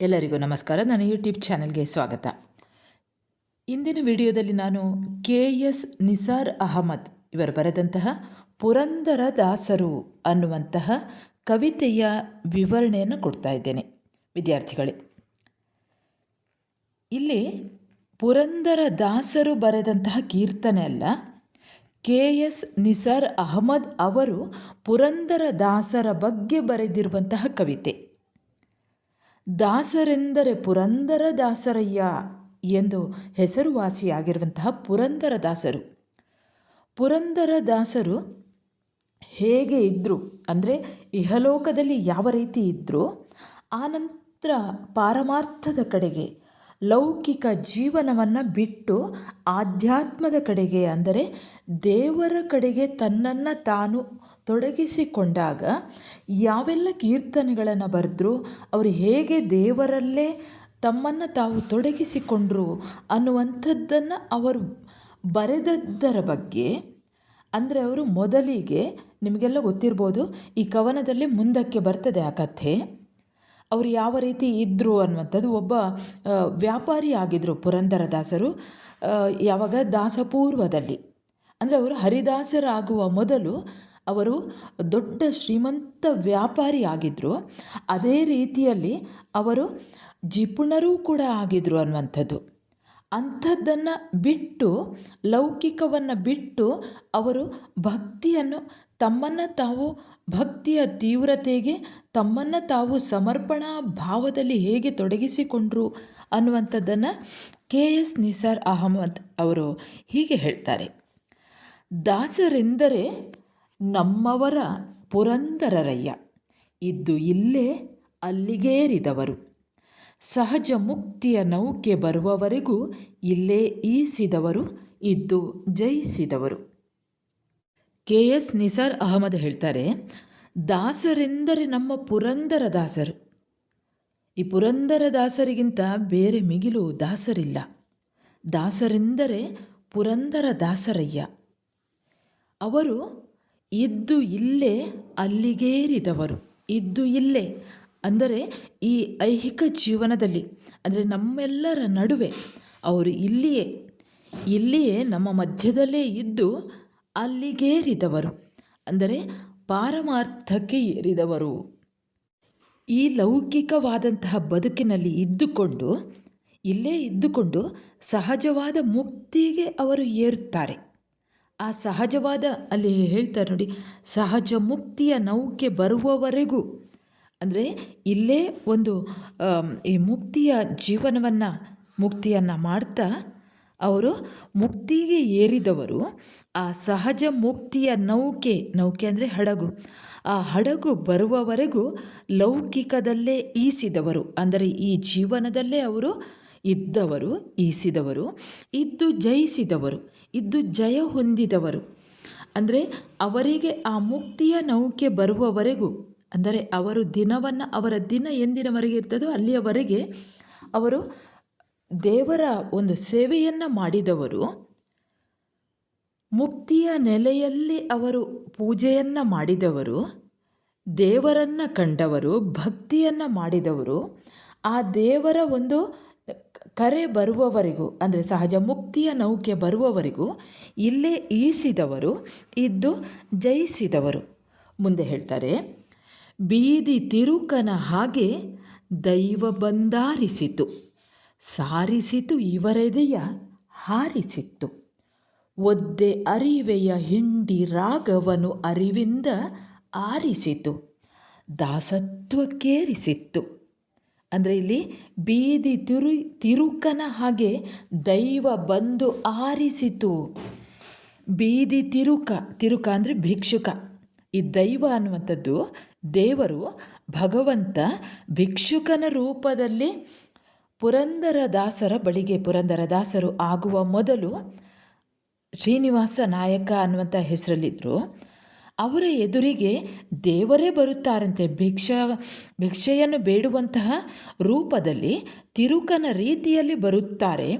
ಎಲ್ಲರಿಗೂ ನಮಸ್ಕಾರ. ನನ್ನ ಯೂಟ್ಯೂಬ್ ಚಾನೆಲ್ಗೆ ಸ್ವಾಗತ. ಇಂದಿನ ವಿಡಿಯೋದಲ್ಲಿ ನಾನು ಕೆ ಎಸ್ ನಿಸಾರ್ ಅಹಮದ್ ಇವರು ಬರೆದಂತಹ ಪುರಂದರ ದಾಸರು ಅನ್ನುವಂತಹ ಕವಿತೆಯ ವಿವರಣೆಯನ್ನು ಕೊಡ್ತಾ ಇದ್ದೇನೆ. ವಿದ್ಯಾರ್ಥಿಗಳೇ, ಇಲ್ಲಿ ಪುರಂದರ ದಾಸರು ಬರೆದಂತಹ ಕೀರ್ತನೆ ಅಲ್ಲ. ಕೆ ಎಸ್ ನಿಸಾರ್ ಅಹಮದ್ ಅವರು ಪುರಂದರ ದಾಸರ ಬಗ್ಗೆ ಬರೆದಿರುವಂತಹ ಕವಿತೆ. ದಾಸರೆಂದರೆ ಪುರಂದರ ದಾಸರಯ್ಯ ಎಂದು ಹೆಸರುವಾಸಿಯಾಗಿರುವಂತಹ ಪುರಂದರ ದಾಸರು. ಹೇಗೆ ಇದ್ದರು ಅಂದರೆ ಇಹಲೋಕದಲ್ಲಿ ಯಾವ ರೀತಿ ಇದ್ದರು ಆನಂತರ ಪಾರಮಾರ್ಥದ ಕಡೆಗೆ ಲೌಕಿಕ ಜೀವನವನ್ನು ಬಿಟ್ಟು ಆಧ್ಯಾತ್ಮದ ಕಡೆಗೆ, ಅಂದರೆ ದೇವರ ಕಡೆಗೆ ತನ್ನನ್ನು ತಾನು ತೊಡಗಿಸಿಕೊಂಡಾಗ ಯಾವೆಲ್ಲ ಕೀರ್ತನೆಗಳನ್ನು ಬರೆದ್ರು, ಅವರು ಹೇಗೆ ದೇವರಲ್ಲೇ ತಮ್ಮನ್ನು ತಾವು ತೊಡಗಿಸಿಕೊಂಡ್ರು ಅನ್ನುವಂಥದ್ದನ್ನು ಅವರು ಬರೆದದ್ದರ ಬಗ್ಗೆ, ಅಂದರೆ ಅವರು ಮೊದಲಿಗೆ ನಿಮಗೆಲ್ಲ ಗೊತ್ತಿರ್ಬೋದು, ಈ ಕವನದಲ್ಲಿ ಮುಂದಕ್ಕೆ ಬರ್ತದೆ ಆ ಕಥೆ. ಅವರು ಯಾವ ರೀತಿ ಇದ್ದರು ಅನ್ನುವಂಥದ್ದು ಒಬ್ಬ ವ್ಯಾಪಾರಿ ಆಗಿದ್ದರು ಪುರಂದರದಾಸರು. ಯಾವಾಗ? ದಾಸಪೂರ್ವದಲ್ಲಿ. ಅಂದರೆ ಅವರು ಹರಿದಾಸರಾಗುವ ಮೊದಲು ಅವರು ದೊಡ್ಡ ಶ್ರೀಮಂತ ವ್ಯಾಪಾರಿ ಆಗಿದ್ದರು ಅದೇ ರೀತಿಯಲ್ಲಿ ಅವರು ಜಿಪುಣರೂ ಕೂಡ ಆಗಿದ್ದರು ಅನ್ನುವಂಥದ್ದು. ಅಂಥದ್ದನ್ನು ಬಿಟ್ಟು, ಲೌಕಿಕವನ್ನು ಬಿಟ್ಟು ಅವರು ಭಕ್ತಿಯನ್ನು ತಮ್ಮನ್ನು ತಾವು ಭಕ್ತಿಯ ತೀವ್ರತೆಗೆ, ತಮ್ಮನ್ನು ತಾವು ಸಮರ್ಪಣಾ ಭಾವದಲ್ಲಿ ಹೇಗೆ ತೊಡಗಿಸಿಕೊಂಡ್ರು ಅನ್ನುವಂಥದ್ದನ್ನು ಕೆ ಎಸ್ ನಿಸಾರ್ ಅಹಮದ್ ಅವರು ಹೀಗೆ ಹೇಳ್ತಾರೆ. ದಾಸರೆಂದರೆ ನಮ್ಮವರ ಪುರಂದರರಯ್ಯ. ಇದ್ದು ಇಲ್ಲೇ ಅಲ್ಲಿಗೇರಿದವರು. ಸಹಜ ಮುಕ್ತಿಯ ನೌಕೆ ಬರುವವರೆಗೂ ಇಲ್ಲೇ ಈಸಿದವರು, ಇದ್ದು ಜಯಿಸಿದವರು. ಕೆ. ಎಸ್. ನಿಸಾರ್ ಅಹಮದ್ ಹೇಳ್ತಾರೆ, ದಾಸರೆಂದರೆ ನಮ್ಮ ಪುರಂದರ ದಾಸರು. ಈ ಪುರಂದರ ದಾಸರಿಗಿಂತ ಬೇರೆ ಮಿಗಿಲು ದಾಸರಿಲ್ಲ. ದಾಸರೆಂದರೆ ಪುರಂದರ ದಾಸರಯ್ಯ. ಅವರು ಇದ್ದು ಇಲ್ಲೇ ಅಲ್ಲಿಗೇರಿದವರು. ಇದ್ದು ಇಲ್ಲೇ ಅಂದರೆ ಈ ಐಹಿಕ ಜೀವನದಲ್ಲಿ, ಅಂದರೆ ನಮ್ಮೆಲ್ಲರ ನಡುವೆ ಅವರು ಇಲ್ಲಿಯೇ ಇಲ್ಲಿಯೇ ನಮ್ಮ ಮಧ್ಯದಲ್ಲೇ ಇದ್ದು ಅಲ್ಲಿಗೇರಿದವರು. ಅಂದರೆ ಪಾರಮಾರ್ಥಕ್ಕೆ ಏರಿದವರು. ಈ ಲೌಕಿಕವಾದಂತಹ ಬದುಕಿನಲ್ಲಿ ಇದ್ದುಕೊಂಡು, ಇಲ್ಲೇ ಇದ್ದುಕೊಂಡು ಸಹಜವಾದ ಮುಕ್ತಿಗೆ ಅವರು ಏರುತ್ತಾರೆ. ಆ ಸಹಜವಾದ, ಅಲ್ಲಿ ಹೇಳ್ತಾರೆ ನೋಡಿ, ಸಹಜ ಮುಕ್ತಿಯ ನೌಕೆ ಬರುವವರೆಗೂ ಅಂದರೆ ಇಲ್ಲೇ ಒಂದು ಈ ಮುಕ್ತಿಯ ಜೀವನವನ್ನು, ಮುಕ್ತಿಯನ್ನು ಮಾಡ್ತಾ ಅವರು ಮುಕ್ತಿಗೆ ಏರಿದವರು. ಆ ಸಹಜ ಮುಕ್ತಿಯ ನೌಕೆ ನೌಕೆ ಅಂದರೆ ಹಡಗು. ಆ ಹಡಗು ಬರುವವರೆಗೂ ಲೌಕಿಕದಲ್ಲೇ ಈಸಿದವರು. ಅಂದರೆ ಈ ಜೀವನದಲ್ಲೇ ಅವರು ಇದ್ದವರು, ಈಸಿದವರು. ಇದ್ದು ಜಯಿಸಿದವರು, ಇದ್ದು ಜಯ ಹೊಂದಿದವರು. ಅಂದರೆ ಅವರಿಗೆ ಆ ಮುಕ್ತಿಯ ನೌಕೆ ಬರುವವರೆಗೂ ಅಂದರೆ ಅವರು ದಿನವನ್ನು ಅವರ ದಿನ ಎಂದಿನವರೆಗೆ ಇರ್ತದೋ ಅಲ್ಲಿಯವರೆಗೆ ಅವರು ದೇವರ ಒಂದು ಸೇವೆಯನ್ನು ಮಾಡಿದವರು. ಮುಕ್ತಿಯ ನೆಲೆಯಲ್ಲಿ ಅವರು ಪೂಜೆಯನ್ನು ಮಾಡಿದವರು. ದೇವರನ್ನು ಕಂಡವರು, ಭಕ್ತಿಯನ್ನು ಮಾಡಿದವರು. ಆ ದೇವರ ಒಂದು ಕರೆ ಬರುವವರೆಗೂ, ಅಂದರೆ ಸಹಜ ಮುಕ್ತಿಯ ನೌಕೆ ಬರುವವರೆಗೂ ಇಲ್ಲೇ ಈಸಿದವರು, ಇದ್ದು ಜಯಿಸಿದವರು. ಮುಂದೆ ಹೇಳ್ತಾರೆ ಬೀದಿ ತಿರುಕನ ಹಾಗೆ ದೈವ ಬಂದಾರಿಸಿತು. ಸಾರಿಸಿತು ಇವರೆದೆಯ ಹಾರಿಸಿತ್ತು. ಒದ್ದೆ ಅರಿವೆಯ ಹಿಂಡಿ ರಾಗವನು ಅರಿವಿಂದ ಆರಿಸಿತು. ದಾಸತ್ವಕ್ಕೇರಿಸಿತ್ತು. ಅಂದರೆ ಇಲ್ಲಿ ಬೀದಿ ತಿರು, ತಿರುಕನ ಹಾಗೆ ದೈವ ಬಂದು ಆರಿಸಿತು. ಬೀದಿ ತಿರುಕ ತಿರುಕ ಅಂದರೆ ಭಿಕ್ಷುಕ. ಈ ದೈವ ಅನ್ನುವಂಥದ್ದು ದೇವರು ಭಗವಂತ ಭಿಕ್ಷುಕನ ರೂಪದಲ್ಲಿ ಪುರಂದರ ದಾಸರ ಬಳಿಗೆ ಪುರಂದರ ದಾಸರು ಆಗುವ ಮೊದಲು ಶ್ರೀನಿವಾಸ ನಾಯಕ ಅನ್ನುವಂಥ ಹೆಸರಲ್ಲಿದ್ದರು. ಅವರ ಎದುರಿಗೆ ದೇವರೇ ಬರುತ್ತಾರಂತೆ. ಭಿಕ್ಷ, ಭಿಕ್ಷೆಯನ್ನು ಬೇಡುವಂತಹ ರೂಪದಲ್ಲಿ ತಿರುಕನ ರೀತಿಯಲ್ಲಿ ಬರುತ್ತಾರೆ.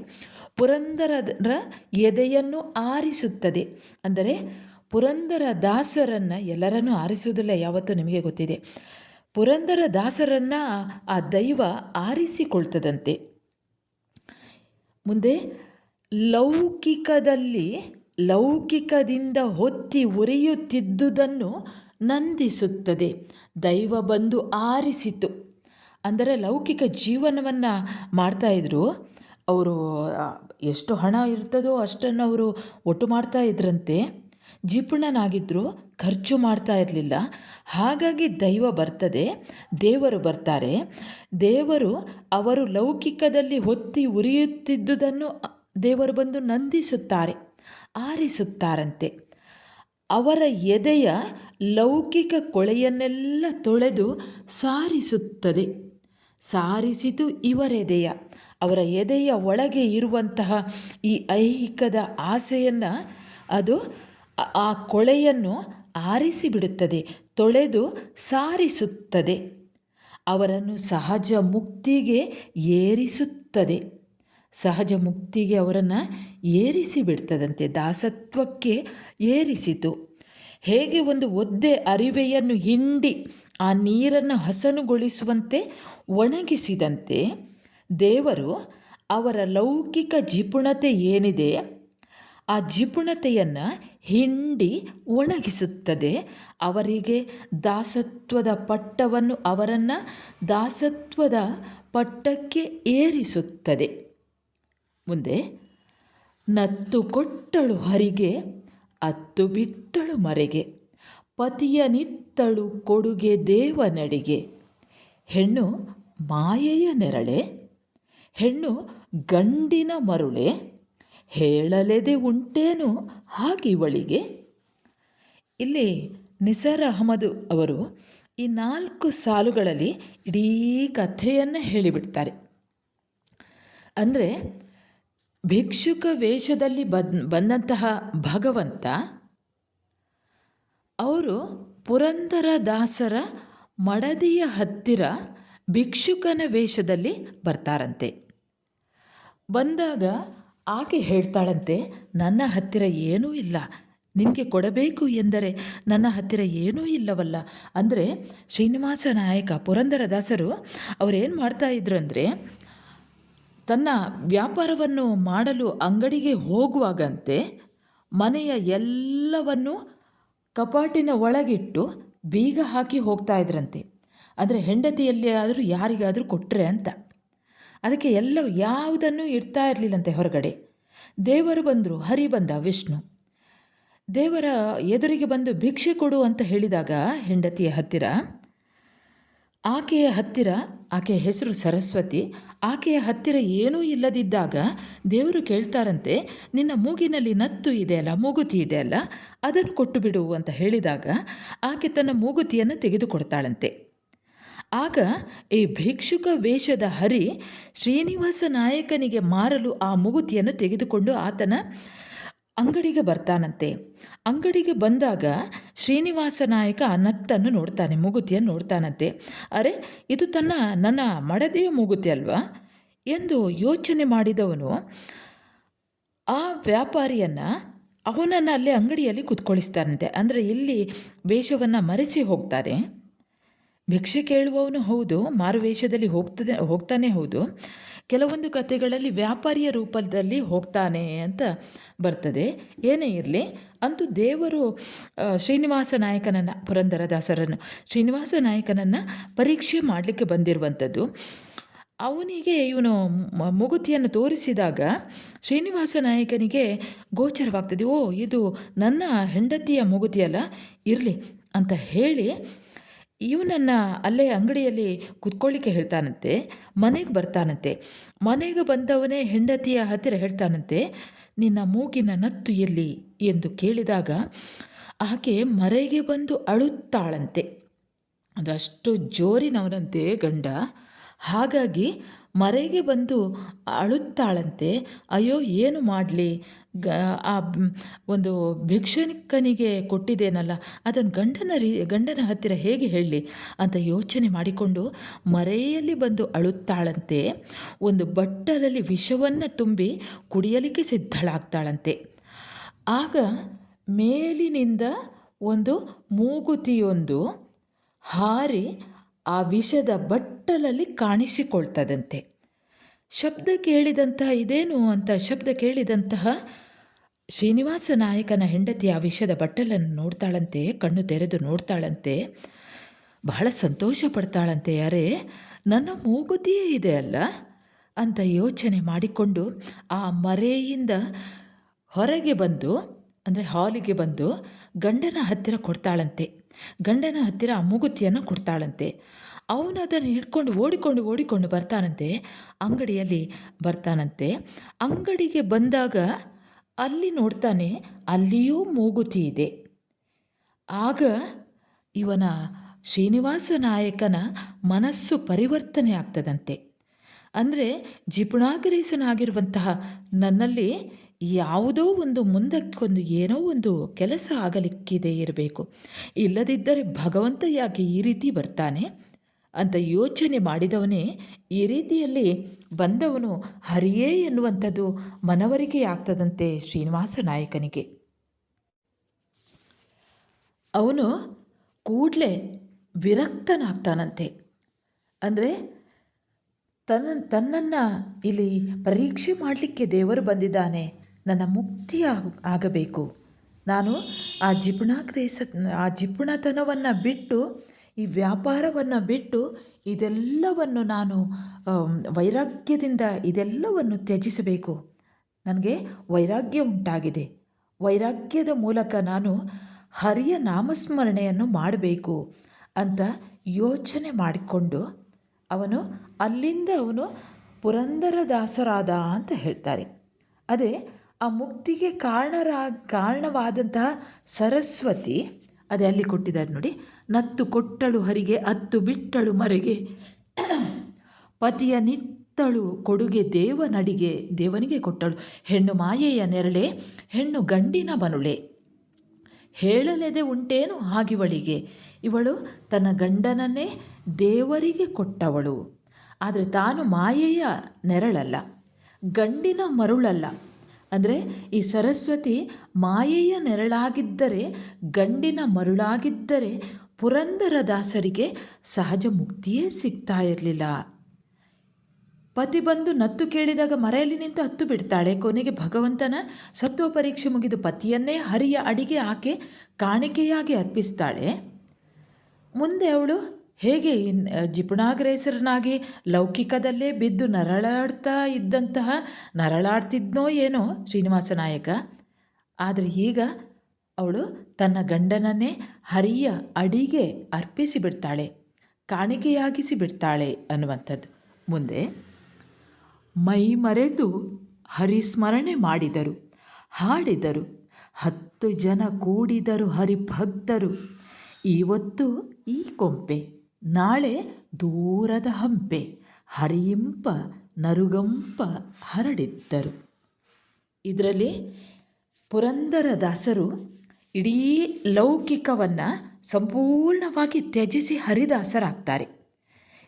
ಪುರಂದರ ಎದೆಯನ್ನು ಆರಿಸುತ್ತದೆ. ಅಂದರೆ ಪುರಂದರ ದಾಸರನ್ನು ಎಲ್ಲರನ್ನು ಆರಿಸುವುದಿಲ್ಲ ಯಾವತ್ತೂ ನಿಮಗೆ ಗೊತ್ತಿದೆ. ಪುರಂದರ ದಾಸರನ್ನು ಆ ದೈವ ಆರಿಸಿಕೊಳ್ತದಂತೆ. ಮುಂದೆ, ಲೌಕಿಕದಲ್ಲಿ ಲೌಕಿಕದಿಂದ ಹೊತ್ತಿ ಉರಿಯುತ್ತಿದ್ದುದನ್ನು ನಂದಿಸುತ್ತದೆ. ದೈವ ಬಂದು ಆರಿಸಿತು. ಅಂದರೆ ಲೌಕಿಕ ಜೀವನವನ್ನು ಮಾಡ್ತಾಯಿದ್ರು ಅವರು ಎಷ್ಟು ಹಣ ಇರ್ತದೋ ಅಷ್ಟನ್ನು ಅವರು ಒಟ್ಟು ಮಾಡ್ತಾ ಇದ್ರಂತೆ. ಜಿಪುಣನಾಗಿದ್ದರು ಖರ್ಚು ಮಾಡ್ತಾ ಇರಲಿಲ್ಲ. ಹಾಗಾಗಿ ದೈವ ಬರ್ತದೆ, ದೇವರು ಬರ್ತಾರೆ. ದೇವರು ಅವರು ಲೌಕಿಕದಲ್ಲಿ ಹೊತ್ತಿ ಉರಿಯುತ್ತಿದ್ದುದನ್ನು ದೇವರು ಬಂದು ನಂದಿಸುತ್ತಾರೆ, ಆರಿಸುತ್ತಾರಂತೆ. ಅವರ ಎದೆಯ ಲೌಕಿಕ ಕೊಳೆಯನ್ನೆಲ್ಲ ತೊಳೆದು ಸಾರಿಸುತ್ತದೆ. ಸಾರಿಸಿತು ಇವರೆದೆಯ ಅವರ ಎದೆಯ ಒಳಗೆ ಇರುವಂತಹ ಈ ಐಹಿಕದ ಆಸೆಯನ್ನು ಅದು ಆ ಕೊಳೆಯನ್ನು ಆರಿಸಿಬಿಡುತ್ತದೆ, ತೊಳೆದು ಸಾರಿಸುತ್ತದೆ. ಅವರನ್ನು ಸಹಜ ಮುಕ್ತಿಗೆ ಏರಿಸುತ್ತದೆ. ಸಹಜ ಮುಕ್ತಿಗೆ ಅವರನ್ನು ಏರಿಸಿ ಬಿಡ್ತದಂತೆ ದಾಸತ್ವಕ್ಕೆ ಏರಿಸಿತು. ಹೇಗೆ ಒಂದು ಒದ್ದೆ ಅರಿವೆಯನ್ನು ಹಿಂಡಿ ಆ ನೀರನ್ನು ಹಸನುಗೊಳಿಸುವಂತೆ ಒಣಗಿಸಿದಂತೆ ದೇವರು ಅವರ ಲೌಕಿಕ ಜಿಪುಣತೆ ಏನಿದೆ? ಆ ಜಿಪುಣತೆಯನ್ನು ಹಿಂಡಿ ಒಣಗಿಸುತ್ತದೆ. ಅವರಿಗೆ ದಾಸತ್ವದ ಪಟ್ಟವನ್ನು ಅವರನ್ನು ದಾಸತ್ವದ ಪಟ್ಟಕ್ಕೆ ಏರಿಸುತ್ತದೆ. ಮುಂದೆ, ನತ್ತು ಕೊಟ್ಟಳು ಹರಿಗೆ, ಅತ್ತು ಬಿಟ್ಟಳು ಮರೆಗೆ, ಪತಿಯ ನಿತ್ತಳು ಕೊಡುಗೆ ದೇವನಡಿಗೆ. ಹೆಣ್ಣು ಮಾಯೆಯ ನೆರಳೆ, ಹೆಣ್ಣು ಗಂಡಿನ ಮರುಳೆ ಹೇಳಲೆದೆ ಉಂಟೇನು? ಹಾಗಿವಳಿಗೆ ಇಲ್ಲಿ ನಿಸರ್ ಅಹಮದ್ ಅವರು ಈ ನಾಲ್ಕು ಸಾಲುಗಳಲ್ಲಿ ಇಡೀ ಕಥೆಯನ್ನು ಹೇಳಿಬಿಡ್ತಾರೆ. ಅಂದರೆ ಭಿಕ್ಷುಕ ವೇಷದಲ್ಲಿ ಬಂದ್, ಬಂದಂತಹ ಭಗವಂತ, ಅವರು ಪುರಂದರ ದಾಸರ ಮಡದಿಯ ಹತ್ತಿರ ಭಿಕ್ಷುಕನ ವೇಷದಲ್ಲಿ ಬರ್ತಾರಂತೆ. ಬಂದಾಗ ಆಕೆ ಹೇಳ್ತಾಳಂತೆ, ನನ್ನ ಹತ್ತಿರ ಏನೂ ಇಲ್ಲ. ನಿನಗೆ ಕೊಡಬೇಕು ಎಂದರೆ ನನ್ನ ಹತ್ತಿರ ಏನೂ ಇಲ್ಲವಲ್ಲ. ಅಂದರೆ ಶ್ರೀನಿವಾಸ ನಾಯಕ ಪುರಂದರದಾಸರು ಅವರೇನು ಮಾಡ್ತಾ ಇದ್ರು ಅಂದರೆ, ತನ್ನ ವ್ಯಾಪಾರವನ್ನು ಮಾಡಲು ಅಂಗಡಿಗೆ ಹೋಗುವಾಗಂತೆ ಮನೆಯ ಎಲ್ಲವನ್ನು ಕಪಾಟಿನ ಒಳಗಿಟ್ಟು ಬೀಗ ಹಾಕಿ ಹೋಗ್ತಾ ಇದ್ರಂತೆ. ಅಂದರೆ ಹೆಂಡತಿಯಲ್ಲಿ ಆದರೂ ಯಾರಿಗಾದರೂ ಕೊಟ್ಟರೆ ಅಂತ. ಅದಕ್ಕೆ ಎಲ್ಲ ಯಾವುದನ್ನು ಇಡ್ತಾ ಇರಲಿಲ್ಲಂತೆ ಹೊರಗಡೆ. ದೇವರು ಬಂದರು, ಹರಿ ಬಂದ ವಿಷ್ಣು. ದೇವರ ಎದುರಿಗೆ ಬಂದು ಭಿಕ್ಷೆ ಕೊಡು ಅಂತ ಹೇಳಿದಾಗ ಹೆಂಡತಿಯ ಹತ್ತಿರ, ಆಕೆಯ ಹತ್ತಿರ ಆಕೆಯ ಹೆಸರು ಸರಸ್ವತಿ, ಆಕೆಯ ಹತ್ತಿರ ಏನೂ ಇಲ್ಲದಿದ್ದಾಗ ದೇವರು ಕೇಳ್ತಾರಂತೆ, ನಿನ್ನ ಮೂಗಿನಲ್ಲಿ ನತ್ತು ಇದೆ ಅಲ್ಲ, ಮೂಗುತಿ ಇದೆ ಅಲ್ಲ ಅದನ್ನು ಕೊಟ್ಟು ಬಿಡು ಅಂತ ಹೇಳಿದಾಗ ಆಕೆ ತನ್ನ ಮೂಗುತಿಯನ್ನು ತೆಗೆದುಕೊಡ್ತಾಳಂತೆ. ಆಗ ಈ ಭಿಕ್ಷುಕ ವೇಷದ ಹರಿ ಶ್ರೀನಿವಾಸ ನಾಯಕನಿಗೆ ಮಾರಲು ಆ ಮುಗುತಿಯನ್ನು ತೆಗೆದುಕೊಂಡು ಆತನ ಅಂಗಡಿಗೆ ಬರ್ತಾನಂತೆ. ಅಂಗಡಿಗೆ ಬಂದಾಗ ಶ್ರೀನಿವಾಸ ನಾಯಕ ನತ್ತನ್ನು ನೋಡ್ತಾನೆ, ಮುಗುತಿಯನ್ನು ನೋಡ್ತಾನಂತೆ. ಅರೆ, ಇದು ತನ್ನ, ನನ್ನ ಮಡದೆಯ ಮೂಗುತಿ ಅಲ್ವಾ? ಎಂದು ಯೋಚನೆ ಮಾಡಿದವನು ಆ ವ್ಯಾಪಾರಿಯನ್ನು ಅವನನ್ನು ಅಲ್ಲೇ ಅಂಗಡಿಯಲ್ಲಿ ಕುತ್ಕೊಳಿಸ್ತಾನಂತೆ. ಅಂದರೆ ಇಲ್ಲಿ ವೇಷವನ್ನು ಮರೆಸಿ ಹೋಗ್ತಾರೆ. ಭಿಕ್ಷೆ ಕೇಳುವವನು ಹೌದು, ಮಾರುವೇಷದಲ್ಲಿ ಹೋಗ್ತದೆ, ಹೋಗ್ತಾನೆ ಹೌದು. ಕೆಲವೊಂದು ಕಥೆಗಳಲ್ಲಿ ವ್ಯಾಪಾರಿಯ ರೂಪದಲ್ಲಿ ಹೋಗ್ತಾನೆ ಅಂತ ಬರ್ತದೆ. ಏನೇ ಇರಲಿ, ಅಂತೂ ದೇವರು ಶ್ರೀನಿವಾಸ ನಾಯಕನನ್ನು, ಪುರಂದರದಾಸರನ್ನು, ಶ್ರೀನಿವಾಸ ನಾಯಕನನ್ನು ಪರೀಕ್ಷೆ ಮಾಡಲಿಕ್ಕೆ ಬಂದಿರುವಂಥದ್ದು. ಅವನಿಗೆ ಇವನು ಮುಗುತಿಯನ್ನು ತೋರಿಸಿದಾಗ ಶ್ರೀನಿವಾಸ ನಾಯಕನಿಗೆ ಗೋಚರವಾಗ್ತದೆ, ಓ, ಇದು ನನ್ನ ಹೆಂಡತಿಯ ಮುಗುತಿಯಲ್ಲ, ಇರಲಿ ಅಂತ ಹೇಳಿ ಇವನನ್ನು ಅಲ್ಲೇ ಅಂಗಡಿಯಲ್ಲಿ ಕುತ್ಕೊಳ್ಳಿಕ್ಕೆ ಹೇಳ್ತಾನಂತೆ, ಮನೆಗೆ ಬರ್ತಾನಂತೆ. ಮನೆಗೆ ಬಂದವನೇ ಹೆಂಡತಿಯ ಹತ್ತಿರ ಹೇಳ್ತಾನಂತೆ, ನಿನ್ನ ಮೂಗಿನ ನತ್ತು ಎಲ್ಲಿ ಎಂದು ಕೇಳಿದಾಗ ಆಕೆ ಮರೆಗೆ ಬಂದು ಅಳುತ್ತಾಳಂತೆ. ಅಂದರೆ ಅಷ್ಟು ಜೋರಿನವನಂತೆ ಗಂಡ. ಹಾಗಾಗಿ ಮರೆಗೆ ಬಂದು ಅಳುತ್ತಾಳಂತೆ, ಅಯ್ಯೋ ಏನು ಮಾಡಲಿ? ಗ, ಆ ಒಂದು ಭಿಕ್ಷುಕನಿಗೆ ಕೊಟ್ಟಿದ್ದೇನಲ್ಲ, ಅದನ್ನು ಗಂಡನ ರೀ, ಗಂಡನ ಹತ್ತಿರ ಹೇಗೆ ಹೇಳಲಿ ಅಂತ ಯೋಚನೆ ಮಾಡಿಕೊಂಡು ಮರೆಯಲ್ಲಿ ಬಂದು ಅಳುತ್ತಾಳಂತೆ, ಒಂದು ಬಟ್ಟಲಲ್ಲಿ ವಿಷವನ್ನು ತುಂಬಿ ಕುಡಿಯಲಿಕ್ಕೆ ಸಿದ್ಧಳಾಗ್ತಾಳಂತೆ. ಆಗ ಮೇಲಿನಿಂದ ಒಂದು ಮೂಗುತಿಯೊಂದು ಹಾರಿ ಆ ವಿಷದ ಬಟ್ಟಲಲ್ಲಿ ಕಾಣಿಸಿಕೊಳ್ತದಂತೆ. ಶಬ್ದ ಕೇಳಿದಂತಹ ಇದೇನು ಅಂತ, ಶಬ್ದ ಕೇಳಿದಂತಹ ಶ್ರೀನಿವಾಸ ನಾಯಕನ ಹೆಂಡತಿ ಆ ವಿಷದ ಬಟ್ಟಲನ್ನು ನೋಡ್ತಾಳಂತೆ, ಕಣ್ಣು ತೆರೆದು ನೋಡ್ತಾಳಂತೆ. ಬಹಳ ಸಂತೋಷ ಪಡ್ತಾಳಂತೆ ಯಾರೇ ನನ್ನ ಮೂಗುತಿಯೇ ಇದೆ ಅಲ್ಲ? ಅಂತ ಯೋಚನೆ ಮಾಡಿಕೊಂಡು ಆ ಮರೆಯಿಂದ ಹೊರಗೆ ಬಂದು, ಅಂದರೆ ಹಾಲಿಗೆ ಬಂದು ಗಂಡನ ಹತ್ತಿರ ಕೊಡ್ತಾಳಂತೆ. ಗಂಡನ ಹತ್ತಿರ ಆ ಮೂಗುತಿಯನ್ನು ಕೊಡ್ತಾಳಂತೆ. ಅವನು ಅದನ್ನು ಹಿಡ್ಕೊಂಡು ಓಡಿಕೊಂಡು ಓಡಿಕೊಂಡು ಬರ್ತಾನಂತೆ. ಅಂಗಡಿಯಲ್ಲಿ ಬರ್ತಾನಂತೆ. ಅಂಗಡಿಗೆ ಬಂದಾಗ ಅಲ್ಲಿ ನೋಡ್ತಾನೆ, ಅಲ್ಲಿಯೂ ಮೂಗುತಿ ಇದೆ. ಆಗ ಇವನ ಶ್ರೀನಿವಾಸ ನಾಯಕನ ಮನಸ್ಸು ಪರಿವರ್ತನೆ ಆಗ್ತದಂತೆ. ಅಂದರೆ ಜಿಪುಣಾಗ್ರೇಸನಾಗಿರುವಂತಹ ನನ್ನಲ್ಲಿ ಯಾವುದೋ ಒಂದು ಮುಂದಕ್ಕೊಂದು ಏನೋ ಒಂದು ಕೆಲಸ ಆಗಲಿಕ್ಕಿದೆ ಇರಬೇಕು. ಇಲ್ಲದಿದ್ದರೆ ಭಗವಂತ ಯಾಕೆ ಈ ರೀತಿ ಬರ್ತಾನೆ? ಅಂತ ಯೋಚನೆ ಮಾಡಿದವನೇ ಈ ರೀತಿಯಲ್ಲಿ ಬಂದವನು ಹರಿಯೇ ಎನ್ನುವಂಥದ್ದು ಮನವರಿಕೆ ಆಗ್ತದಂತೆ ಶ್ರೀನಿವಾಸ ನಾಯಕನಿಗೆ. ಅವನು ಕೂಡಲೇ ವಿರಕ್ತನಾಗ್ತಾನಂತೆ. ಅಂದರೆ ತನ್ನ, ತನ್ನನ್ನು ಇಲ್ಲಿ ಪರೀಕ್ಷೆ ಮಾಡಲಿಕ್ಕೆ ದೇವರು ಬಂದಿದ್ದಾನೆ. ನನ್ನ ಮುಕ್ತಿ ಆಗಬೇಕು. ನಾನು ಆ ಜಿಪುಣಾಗ್ರೇಸ, ಆ ಜಿಪುಣತನವನ್ನು ಬಿಟ್ಟು, ಈ ವ್ಯಾಪಾರವನ್ನು ಬಿಟ್ಟು ಇದೆಲ್ಲವನ್ನು ನಾನು ವೈರಾಗ್ಯದಿಂದ ಇದೆಲ್ಲವನ್ನು ತ್ಯಜಿಸಬೇಕು. ನನಗೆ ವೈರಾಗ್ಯ ಉಂಟಾಗಿದೆ. ವೈರಾಗ್ಯದ ಮೂಲಕ ನಾನು ಹರಿಯ ನಾಮಸ್ಮರಣೆಯನ್ನು ಮಾಡಬೇಕು ಅಂತ ಯೋಚನೆ ಮಾಡಿಕೊಂಡು ಅವನು, ಅಲ್ಲಿಂದ ಅವನು ಪುರಂದರದಾಸರಾದ ಅಂತ ಹೇಳ್ತಾರೆ. ಅದೇ, ಆ ಮುಕ್ತಿಗೆ ಕಾರಣರ, ಕಾರಣವಾದಂತಹ ಸರಸ್ವತಿ ಅದೇ ಅಲ್ಲಿ ಕೊಟ್ಟಿದ್ದಾರೆ ನೋಡಿ. ನತ್ತು ಕೊಟ್ಟಳು ಹರಿಗೆ ಅತ್ತು ಬಿಟ್ಟಳು ಮರೆಗೆ. ಪತಿಯ ನಿತ್ತಳು ಕೊಡುಗೆ ದೇವನಡಿಗೆ, ದೇವನಿಗೆ ಕೊಟ್ಟಳು. ಹೆಣ್ಣು ಮಾಯೆಯ ನೆರಳೆ, ಹೆಣ್ಣು ಗಂಡಿನ ಬನುಳೆ. ಹೇಳಲೆದೆ ಉಂಟೇನು ಆಗಿವಳಿಗೆ ಇವಳು ತನ್ನ ಗಂಡನನ್ನೇ ದೇವರಿಗೆ ಕೊಟ್ಟವಳು. ಆದರೆ ತಾನು ಮಾಯೆಯ ನೆರಳಲ್ಲ, ಗಂಡಿನ ಮರುಳಲ್ಲ. ಅಂದರೆ ಈ ಸರಸ್ವತಿ ಮಾಯೆಯ ನೆರಳಾಗಿದ್ದರೆ, ಗಂಡಿನ ಮರುಳಾಗಿದ್ದರೆ ಪುರಂದರದಾಸರಿಗೆ ಸಹಜ ಮುಕ್ತಿಯೇ ಸಿಗ್ತಾ ಇರಲಿಲ್ಲ. ಪತಿ ಬಂದು ನತ್ತು ಕೇಳಿದಾಗ ಮರೆಯಲ್ಲಿ ನಿಂತು ಹತ್ತು ಬಿಡ್ತಾಳೆ. ಕೊನೆಗೆ ಭಗವಂತನ ಸತ್ವ ಪರೀಕ್ಷೆ ಮುಗಿದು ಪತಿಯನ್ನೇ ಹರಿಯ ಅಡಿಗೆ ಆಕೆ ಕಾಣಿಕೆಯಾಗಿ ಅರ್ಪಿಸ್ತಾಳೆ. ಮುಂದೆ ಅವಳು ಹೇಗೆ ಜಿಪುಣಾಗ್ರೇಸರನಾಗಿ ಲೌಕಿಕದಲ್ಲೇ ಬಿದ್ದು ನರಳಾಡ್ತಾ ಇದ್ದಂತಹ, ನರಳಾಡ್ತಿದ್ನೋ ಏನೋ ಶ್ರೀನಿವಾಸ ನಾಯಕ. ಆದರೆ ಈಗ ಅವಳು ತನ್ನ ಗಂಡನನ್ನೇ ಹರಿಯ ಅಡಿಗೆ ಅರ್ಪಿಸಿ ಬಿಡ್ತಾಳೆ, ಕಾಣಿಕೆಯಾಗಿಸಿ ಬಿಡ್ತಾಳೆ ಅನ್ನುವಂಥದ್ದು. ಮುಂದೆ, ಮೈ ಮರೆತು ಹರಿಸ್ಮರಣೆ ಮಾಡಿದರು, ಹಾಡಿದರು, ಹತ್ತು ಜನ ಕೂಡಿದರು ಹರಿಭಕ್ತರು. ಇವತ್ತು ಈ ಕೊಂಪೆ. ನಾಳೆ ದೂರದ ಹಂಪೆ ಹರಿಯಿಂಪ ನರುಗಂಪ ಹರಡಿದ್ದರು. ಇದರಲ್ಲಿ ಪುರಂದರದಾಸರು ಇಡೀ ಲೌಕಿಕವನ್ನು ಸಂಪೂರ್ಣವಾಗಿ ತ್ಯಜಿಸಿ ಹರಿದಾಸರಾಗ್ತಾರೆ.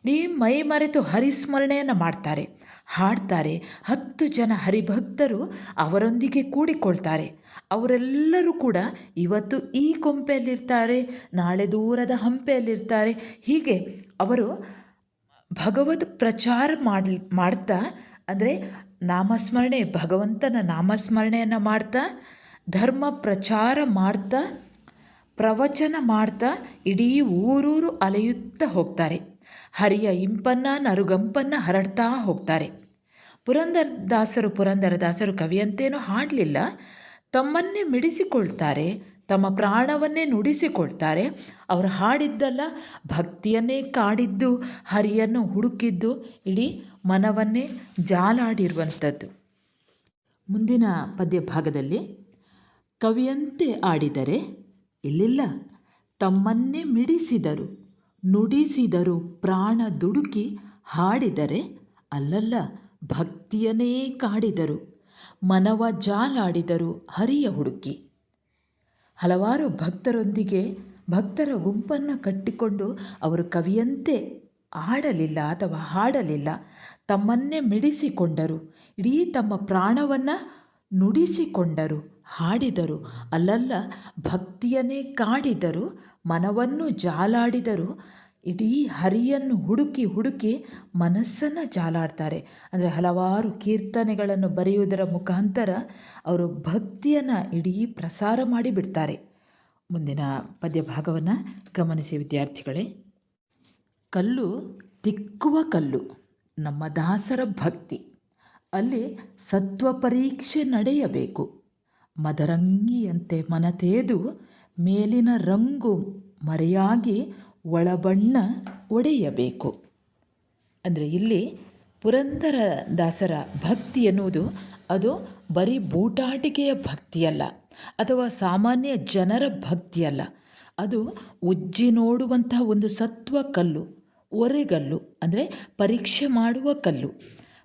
ಇಡೀ ಮೈ ಮರೆತು ಹರಿಸ್ಮರಣೆಯನ್ನು ಮಾಡ್ತಾರೆ. ಹಾಡ್ತಾರೆ. ಹತ್ತು ಜನ ಹರಿಭಕ್ತರು ಅವರೊಂದಿಗೆ ಕೂಡಿಕೊಳ್ತಾರೆ. ಅವರೆಲ್ಲರೂ ಕೂಡ ಇವತ್ತು ಈ ಕೊಂಪೆಯಲ್ಲಿರ್ತಾರೆ, ನಾಳೆ ದೂರದ ಹಂಪೆಯಲ್ಲಿರ್ತಾರೆ. ಹೀಗೆ ಅವರು ಭಗವದ್ ಪ್ರಚಾರ ಮಾಡಿ ಮಾಡ್ತಾ, ಅಂದರೆ ನಾಮಸ್ಮರಣೆ, ಭಗವಂತನ ನಾಮಸ್ಮರಣೆಯನ್ನು ಮಾಡ್ತಾ, ಧರ್ಮ ಪ್ರಚಾರ ಮಾಡ್ತಾ, ಪ್ರವಚನ ಮಾಡ್ತಾ ಇಡೀ ಊರೂರು ಅಲೆಯುತ್ತಾ ಹೋಗ್ತಾರೆ. ಹರಿಯ ಇಂಪನ್ನ ನರುಗಂಪನ್ನ ಹರಡ್ತಾ ಹೋಗ್ತಾರೆ. ಪುರಂದರದಾಸರು ಪುರಂದರದಾಸರು ಕವಿಯಂತೇನೂ ಹಾಡಲಿಲ್ಲ. ತಮ್ಮನ್ನೇ ಮಿಡಿಸಿಕೊಳ್ತಾರೆ, ತಮ್ಮ ಪ್ರಾಣವನ್ನೇ ನುಡಿಸಿಕೊಳ್ತಾರೆ. ಅವರು ಹಾಡಿದ್ದಲ್ಲ ಭಕ್ತಿಯನ್ನೇ ಕಾಡಿದ್ದು, ಹರಿಯನ್ನು ಹುಡುಕಿದ್ದು, ಇಡೀ ಮನವನ್ನೇ ಜಾಲಾಡಿರುವಂಥದ್ದು. ಮುಂದಿನ ಪದ್ಯ ಭಾಗದಲ್ಲಿ ಕವಿಯಂತೆ ಆಡಿದರೆ, ಇಲ್ಲಿಲ್ಲ, ತಮ್ಮನ್ನೇ ಮಿಡಿಸಿದರು. ನುಡಿಸಿದರು. ಪ್ರಾಣ ದುಡುಕಿ ಹಾಡಿದರೆ ಅಲ್ಲಲ್ಲ ಭಕ್ತಿಯನೇ ಕಾಡಿದರು. ಮನವ ಜಾಲಾಡಿದರು ಹರಿಯ ಹುಡುಕಿ. ಹಲವಾರು ಭಕ್ತರೊಂದಿಗೆ ಭಕ್ತರ ಗುಂಪನ್ನು ಕಟ್ಟಿಕೊಂಡು ಅವರು ಕವಿಯಂತೆ ಆಡಲಿಲ್ಲ ಅಥವಾ ಹಾಡಲಿಲ್ಲ, ತಮ್ಮನ್ನೇ ಮಿಡಿಸಿಕೊಂಡರು. ಇಡೀ ತಮ್ಮ ಪ್ರಾಣವನ್ನು ನುಡಿಸಿಕೊಂಡರು, ಹಾಡಿದರು. ಅಲ್ಲಲ್ಲ, ಭಕ್ತಿಯನ್ನೇ ಕಾಡಿದರು ಮನವನ್ನು ಜಾಲಾಡಿದರು ಇಡೀ ಹರಿಯನ್ನು ಹುಡುಕಿ ಹುಡುಕಿ ಮನಸ್ಸನ್ನು ಜಾಲಾಡ್ತಾರೆ. ಅಂದರೆ ಹಲವಾರು ಕೀರ್ತನೆಗಳನ್ನು ಬರೆಯುವುದರ ಮುಖಾಂತರ ಅವರು ಭಕ್ತಿಯನ್ನು ಇಡೀ ಪ್ರಸಾರ ಮಾಡಿ ಬಿಡ್ತಾರೆ. ಮುಂದಿನ ಪದ್ಯ ಭಾಗವನ್ನು ಗಮನಿಸಿ ವಿದ್ಯಾರ್ಥಿಗಳೇ. ಕಲ್ಲು ತಿಕ್ಕುವ ಕಲ್ಲು, ನಮ್ಮ ದಾಸರ ಭಕ್ತಿ. ಅಲ್ಲಿ ಸತ್ವ ಪರೀಕ್ಷೆ ನಡೆಯಬೇಕು. ಮದರಂಗಿಯಂತೆ ಮನತೇದು ಮೇಲಿನ ರಂಗು ಮರೆಯಾಗಿ ಒಳಬಣ್ಣ ಒಡೆಯಬೇಕು. ಅಂದರೆ ಇಲ್ಲಿ ಪುರಂದರ ದಾಸರ ಭಕ್ತಿ ಎನ್ನುವುದು ಅದು ಬರೀ ಬೂಟಾಟಿಕೆಯ ಭಕ್ತಿಯಲ್ಲ ಅಥವಾ ಸಾಮಾನ್ಯ ಜನರ ಭಕ್ತಿಯಲ್ಲ ಅದು ಉಜ್ಜಿ ನೋಡುವಂತಹ ಒಂದು ಸತ್ವ ಕಲ್ಲು, ಒರೆಗಲ್ಲು, ಅಂದರೆ ಪರೀಕ್ಷೆ ಮಾಡುವ ಕಲ್ಲು.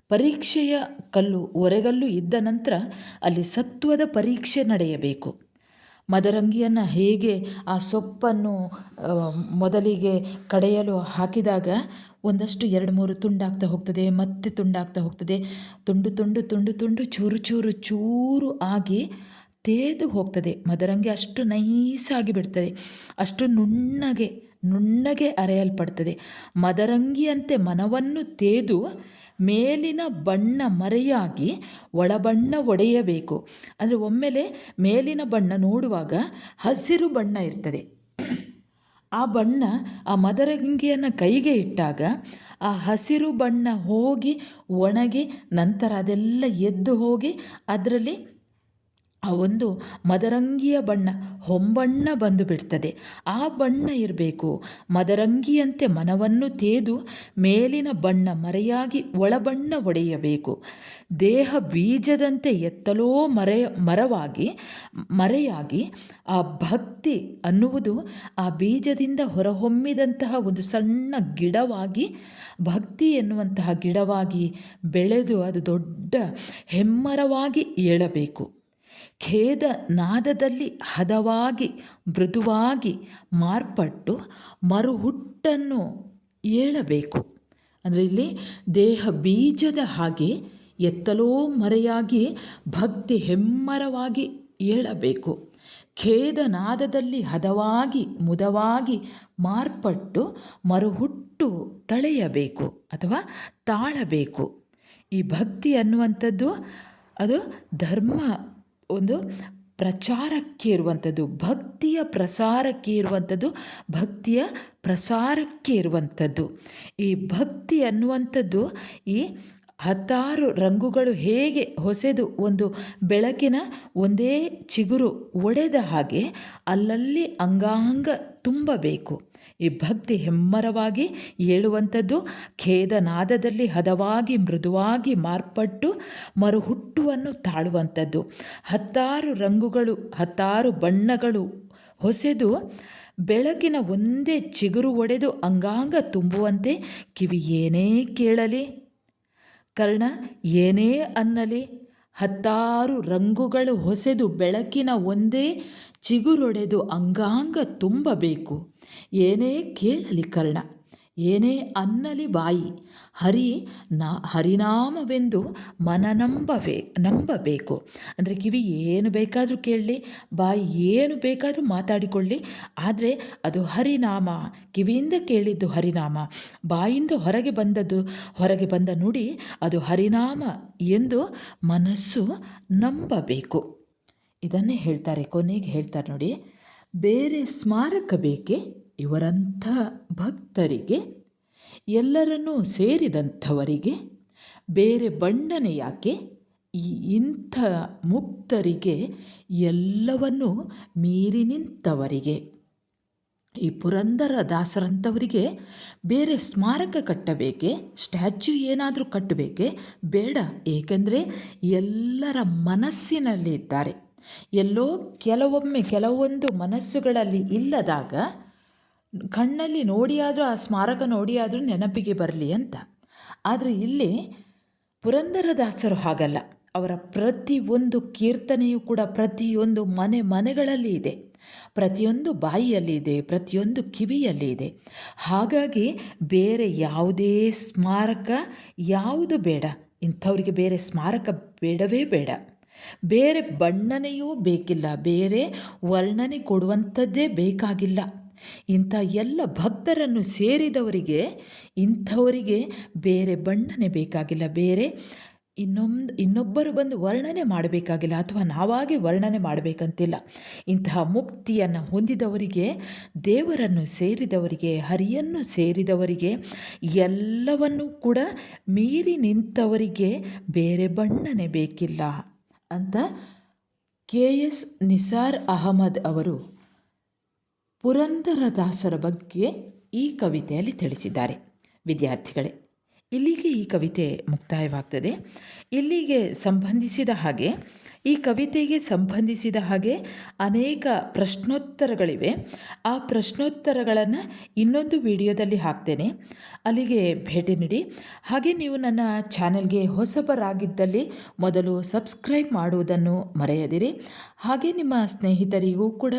ಪರೀಕ್ಷೆಯ ಕಲ್ಲು, ಒರೆಗಲ್ಲು ಇದ್ದ ನಂತರ ಅಲ್ಲಿ ಸತ್ವದ ಪರೀಕ್ಷೆ ನಡೆಯಬೇಕು. ಮದರಂಗಿಯನ್ನು ಹೇಗೆ ಆ ಸೊಪ್ಪನ್ನು ಮೊದಲಿಗೆ ಕಡೆಯಲು ಹಾಕಿದಾಗ ಒಂದಷ್ಟು ಎರಡು ಮೂರು ತುಂಡಾಗ್ತಾ ಹೋಗ್ತದೆ, ಮತ್ತೆ ತುಂಡಾಗ್ತಾ ಹೋಗ್ತದೆ. ತುಂಡು ತುಂಡು ತುಂಡು ತುಂಡು ಚೂರು ಚೂರು ಚೂರು ಆಗಿ ತೇದು ಹೋಗ್ತದೆ. ಮದರಂಗಿ ಅಷ್ಟು ನೈಸಾಗಿ ಬಿಡ್ತದೆ. ಅಷ್ಟು ನುಣ್ಣಗೆ ನುಣ್ಣಗೆ ಅರೆಯಲ್ಪಡ್ತದೆ. ಮದರಂಗಿಯಂತೆ ಮನವನ್ನು ತೇದು ಮೇಲಿನ ಬಣ್ಣ ಮರೆಯಾಗಿ ಒಳಬಣ್ಣ ಒಡೆಯಬೇಕು. ಅಂದರೆ ಒಮ್ಮೆಲೆ ಮೇಲಿನ ಬಣ್ಣ ನೋಡುವಾಗ ಹಸಿರು ಬಣ್ಣ ಇರ್ತದೆ. ಆ ಬಣ್ಣ ಆ ಮದರಂಗಿಯನ್ನು ಕೈಗೆ ಇಟ್ಟಾಗ ಆ ಹಸಿರು ಬಣ್ಣ ಹೋಗಿ ಒಣಗಿ ನಂತರ ಅದೆಲ್ಲ ಎದ್ದು ಹೋಗಿ ಅದರಲ್ಲಿ ಆ ಒಂದು ಮದರಂಗಿಯ ಬಣ್ಣ, ಹೊಂಬಣ್ಣ ಬಂದು ಬಿಡ್ತದೆ. ಆ ಬಣ್ಣ ಇರಬೇಕು. ಮದರಂಗಿಯಂತೆ ಮನವನ್ನು ತೇದು ಮೇಲಿನ ಬಣ್ಣ ಮರೆಯಾಗಿ ಒಳಬಣ್ಣ ಒಡೆಯಬೇಕು. ದೇಹ ಬೀಜದಂತೆ ಎತ್ತಲೋ ಮರೆ ಮರವಾಗಿ, ಮರೆಯಾಗಿ ಆ ಭಕ್ತಿ ಅನ್ನುವುದು ಆ ಬೀಜದಿಂದ ಹೊರಹೊಮ್ಮಿದಂತಹ ಒಂದು ಸಣ್ಣ ಗಿಡವಾಗಿ, ಭಕ್ತಿ ಎನ್ನುವಂತಹ ಗಿಡವಾಗಿ ಬೆಳೆದು ಅದು ದೊಡ್ಡ ಹೆಮ್ಮರವಾಗಿ ಏಳಬೇಕು. ಖೇದ ನಾದದಲ್ಲಿ ಹದವಾಗಿ, ಮೃದುವಾಗಿ ಮಾರ್ಪಟ್ಟು ಮರುಹುಟ್ಟನ್ನು ಏಳಬೇಕು. ಅಂದರೆ ಇಲ್ಲಿ ದೇಹ ಬೀಜದ ಹಾಗೆ ಎತ್ತಲೋ ಮರೆಯಾಗಿ ಭಕ್ತಿ ಹೆಮ್ಮರವಾಗಿ ಏಳಬೇಕು. ಖೇದನಾದದಲ್ಲಿ ಹದವಾಗಿ, ಮುದವಾಗಿ ಮಾರ್ಪಟ್ಟು ಮರುಹುಟ್ಟು ತಳೆಯಬೇಕು ಅಥವಾ ತಾಳಬೇಕು. ಈ ಭಕ್ತಿ ಅನ್ನುವಂಥದ್ದು ಅದು ಧರ್ಮ ಒಂದು ಪ್ರಚಾರಕ್ಕೆ ಇರುವಂಥದ್ದು ಭಕ್ತಿಯ ಪ್ರಸಾರಕ್ಕೆ ಇರುವಂಥದ್ದು ಭಕ್ತಿಯ ಪ್ರಸಾರಕ್ಕೆ ಇರುವಂಥದ್ದು. ಈ ಭಕ್ತಿ ಅನ್ನುವಂಥದ್ದು ಈ ಹತ್ತಾರು ರಂಗುಗಳು ಹೇಗೆ ಹೊಸೆದು ಒಂದು ಬೆಳಕಿನ ಒಂದೇ ಚಿಗುರು ಒಡೆದ ಹಾಗೆ ಅಲ್ಲಲ್ಲಿ ಅಂಗಾಂಗ ತುಂಬಬೇಕು. ಈ ಭಕ್ತಿ ಹೆಮ್ಮರವಾಗಿ ಏಳುವಂಥದ್ದು ಖೇದನಾದದಲ್ಲಿ ಹದವಾಗಿ ಮೃದುವಾಗಿ ಮಾರ್ಪಟ್ಟು ಮರುಹುಟ್ಟುವನ್ನು ತಾಳುವಂಥದ್ದು. ಹತ್ತಾರು ರಂಗುಗಳು, ಹತ್ತಾರು ಬಣ್ಣಗಳು ಹೊಸೆದು ಬೆಳಕಿನ ಒಂದೇ ಚಿಗುರು ಒಡೆದು ಅಂಗಾಂಗ ತುಂಬುವಂತೆ ಕಿವಿ ಏನೇ ಕೇಳಲಿ. ಕರ್ಣ ಏನೇ ಅನ್ನಲಿ ಹತ್ತಾರು ರಂಗುಗಳು ಹೊಸೆದು ಬೆಳಕಿನ ಒಂದೇ ಚಿಗುರೊಡೆದು ಅಂಗಾಂಗ ತುಂಬಬೇಕು. ಏನೇ ಕೇಳಲಿ ಕರ್ಣ. ಏನೇ ಅನ್ನಲಿ ಬಾಯಿ, ಹರಿ ನಾ, ಹರಿನಾಮವೆಂದು ಮನ ನಂಬವೇ, ನಂಬಬೇಕು. ಅಂದರೆ ಕಿವಿ ಏನು ಬೇಕಾದರೂ ಕೇಳಲಿ, ಬಾಯಿ ಏನು ಬೇಕಾದರೂ ಮಾತಾಡಿಕೊಳ್ಳಿ, ಆದರೆ ಅದು ಹರಿನಾಮ, ಕಿವಿಯಿಂದ ಕೇಳಿದ್ದು ಹರಿನಾಮ, ಬಾಯಿಂದ ಹೊರಗೆ ಬಂದದ್ದು, ಹೊರಗೆ ಬಂದ ನುಡಿ ಅದು ಹರಿನಾಮ ಎಂದು ಮನಸ್ಸು ನಂಬಬೇಕು. ಇದನ್ನೇ ಹೇಳ್ತಾರೆ, ಕೊನೆಗೆ ಹೇಳ್ತಾರೆ ನೋಡಿ, ಬೇರೆ ಸ್ಮಾರಕ ಬೇಕೆ? ಇವರಂಥ ಭಕ್ತರಿಗೆ, ಎಲ್ಲರನ್ನೂ ಸೇರಿದಂಥವರಿಗೆ, ಬೇರೆ ಬಣ್ಣನೆ ಯಾಕೆ, ಈ ಇಂಥ ಮುಕ್ತರಿಗೆ ಎಲ್ಲವನ್ನೂ ಮೀರಿ ನಿಂತವರಿಗೆ. ಈ ಪುರಂದರ ದಾಸರಂಥವರಿಗೆ ಬೇರೆ ಸ್ಮಾರಕ ಕಟ್ಟಬೇಕೆ, ಸ್ಟ್ಯಾಚ್ಯೂ ಏನಾದರೂ ಕಟ್ಟಬೇಕೆ? ಬೇಡ, ಏಕೆಂದರೆ ಎಲ್ಲರ ಮನಸ್ಸಿನಲ್ಲಿ ಇದ್ದಾರೆ ಎಲ್ಲೋ ಕೆಲವೊಮ್ಮೆ ಕೆಲವೊಂದು ಮನಸ್ಸುಗಳಲ್ಲಿ ಇಲ್ಲದಾಗ ಕಣ್ಣಲ್ಲಿ ನೋಡಿಯಾದರೂ, ಆ ಸ್ಮಾರಕ ನೋಡಿಯಾದರೂ ನೆನಪಿಗೆ ಬರಲಿ ಅಂತ. ಆದರೆ ಇಲ್ಲಿ ಪುರಂದರದಾಸರು ಹಾಗಲ್ಲ. ಅವರ ಪ್ರತಿಯೊಂದು ಕೀರ್ತನೆಯೂ ಕೂಡ ಪ್ರತಿಯೊಂದು ಮನೆ ಮನೆಗಳಲ್ಲಿ ಇದೆ. ಪ್ರತಿಯೊಂದು ಬಾಯಿಯಲ್ಲಿ ಇದೆ, ಪ್ರತಿಯೊಂದು ಕಿವಿಯಲ್ಲಿ ಇದೆ. ಹಾಗಾಗಿ ಬೇರೆ ಯಾವುದೇ ಸ್ಮಾರಕ ಯಾವುದು ಬೇಡ. ಇಂಥವರಿಗೆ ಬೇರೆ ಸ್ಮಾರಕ ಬೇಡವೇ ಬೇಡ. ಬೇರೆ ಬಣ್ಣನೆಯೂ ಬೇಕಿಲ್ಲ. ಬೇರೆ ವರ್ಣನೆ ಕೊಡುವಂಥದ್ದೇ ಬೇಕಾಗಿಲ್ಲ. ಇಂಥ ಎಲ್ಲ ಭಕ್ತರನ್ನು ಸೇರಿದವರಿಗೆ, ಇಂಥವರಿಗೆ ಬೇರೆ ಬಣ್ಣನೆ ಬೇಕಾಗಿಲ್ಲ, ಬೇರೆ ಇನ್ನೊಂದು, ಇನ್ನೊಬ್ಬರು ಬಂದು ವರ್ಣನೆ ಮಾಡಬೇಕಾಗಿಲ್ಲ ಅಥವಾ ನಾವಾಗಿ ವರ್ಣನೆ ಮಾಡಬೇಕಂತಿಲ್ಲ. ಇಂತಹ ಮುಕ್ತಿಯನ್ನು ಹೊಂದಿದವರಿಗೆ, ದೇವರನ್ನು ಸೇರಿದವರಿಗೆ, ಹರಿಯನ್ನು ಸೇರಿದವರಿಗೆ, ಎಲ್ಲವನ್ನೂ ಕೂಡ ಮೀರಿ ನಿಂತವರಿಗೆ ಬೇರೆ ಬಣ್ಣನೆ ಬೇಕಿಲ್ಲ ಅಂತ ಕೆ ಎಸ್ ನಿಸಾರ್ ಅಹಮದ್ ಅವರು ಪುರಂದರದಾಸರ ಬಗ್ಗೆ ಈ ಕವಿತೆಯಲ್ಲಿ ತಿಳಿಸಿದ್ದಾರೆ. ವಿದ್ಯಾರ್ಥಿಗಳೇ ಇಲ್ಲಿಗೆ ಈ ಕವಿತೆ ಮುಕ್ತಾಯವಾಗ್ತದೆ. ಇಲ್ಲಿಗೆ ಸಂಬಂಧಿಸಿದ ಹಾಗೆ ಈ ಕವಿತೆಗೆ ಸಂಬಂಧಿಸಿದ ಹಾಗೆ ಅನೇಕ ಪ್ರಶ್ನೋತ್ತರಗಳಿವೆ. ಆ ಪ್ರಶ್ನೋತ್ತರಗಳನ್ನು ಇನ್ನೊಂದು ವಿಡಿಯೋದಲ್ಲಿ ಹಾಕ್ತೇನೆ. ಅಲ್ಲಿಗೆ ಭೇಟಿ ನೀಡಿ. ಹಾಗೆ ನೀವು ನನ್ನ ಚಾನೆಲ್ಗೆ ಹೊಸಬರಾಗಿದ್ದಲ್ಲಿ ಮೊದಲು ಸಬ್ಸ್ಕ್ರೈಬ್ ಮಾಡುವುದನ್ನು ಮರೆಯದಿರಿ. ಹಾಗೆ ನಿಮ್ಮ ಸ್ನೇಹಿತರಿಗೂ ಕೂಡ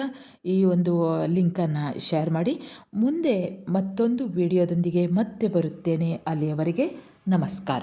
ಈ ಒಂದು ಲಿಂಕನ್ನು ಶೇರ್ ಮಾಡಿ. ಮುಂದೆ ಮತ್ತೊಂದು ವಿಡಿಯೋದೊಂದಿಗೆ ಮತ್ತೆ ಬರುತ್ತೇನೆ. ಅಲ್ಲಿಯವರೆಗೆ ನಮಸ್ಕಾರ.